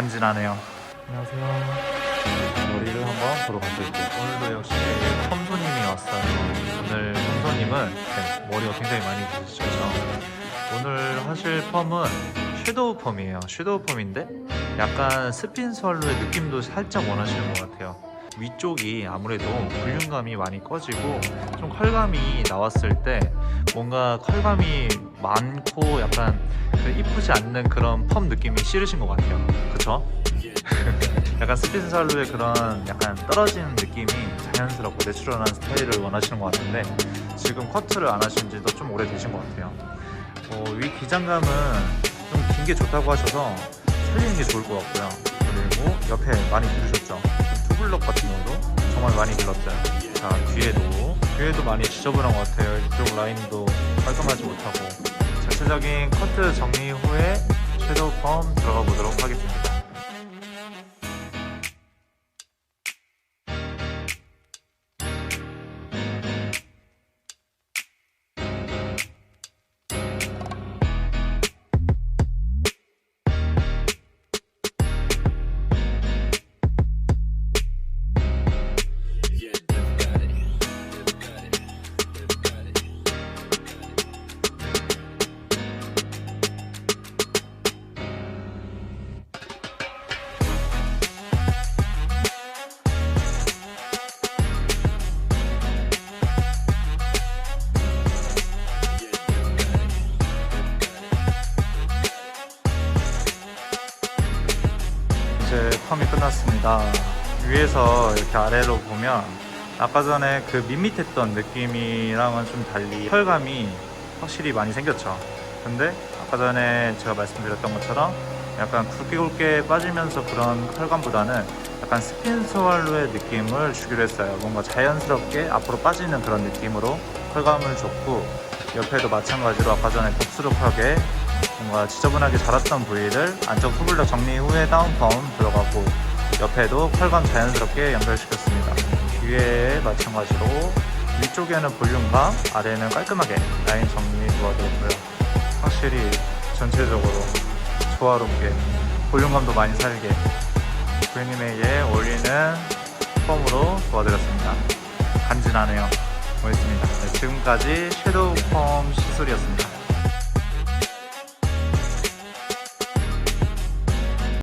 간지나네요. 안녕하세요. 머리를 한번 보러 가실게요. 오늘도 역시 펌 손님이 왔어요. 오늘 펌 손님은 네, 머리가 굉장히 많이 기시죠. 오늘 하실 펌은 섀도우 펌이에요. 섀도우 펌인데 약간 스핀 스왈로의 느낌도 살짝 원하시는 것 같아요. 위쪽이 아무래도 볼륨감이 많이 꺼지고 좀 컬감이 나왔을 때 뭔가 컬감이 많고 약간 그 이쁘지 않는 그런 펌 느낌이 싫으신 것 같아요. 그쵸? 약간 스피드 살루의 그런 약간 떨어지는 느낌이 자연스럽고 내추럴한 스타일을 원하시는 것 같은데 지금 커트를 안 하신 지도 좀 오래되신 것 같아요. 어, 위 기장감은 좀 긴 게 좋다고 하셔서 살리는 게 좋을 것 같고요. 그리고 옆에 많이 기르셨죠? 투블럭 같은 경우도 정말 많이 길렀어요. 자, 뒤에도 뒤에도 많이 지저분한 것 같아요. 이쪽 라인도 깔끔하지 못하고 전체적인 커트 정리 후에 섀도우 펌 들어가 보도록 하겠습니다. 펌이 끝났습니다. 위에서 이렇게 아래로 보면 아까 전에 그 밋밋했던 느낌이랑은 좀 달리 혈감이 확실히 많이 생겼죠. 근데 아까 전에 제가 말씀드렸던 것처럼 약간 굵게 굵게 빠지면서 그런 혈감보다는 약간 스핀 스왈로의 느낌을 주기로 했어요. 뭔가 자연스럽게 앞으로 빠지는 그런 느낌으로 혈감을 줬고 옆에도 마찬가지로 아까 전에 복스룩하게 뭔가 지저분하게 자랐던 부위를 안쪽 후블럭 정리 후에 다운펌 들어가고 옆에도 컬감 자연스럽게 연결시켰습니다. 뒤에 마찬가지로 위쪽에는 볼륨감, 아래는 깔끔하게 라인 정리 도와드렸고요. 확실히 전체적으로 조화롭게 볼륨감도 많이 살게 고객님에게 어울리는 펌으로 도와드렸습니다. 간지나네요. 멋있습니다. 네, 지금까지 섀도우 펌 시술이었습니다.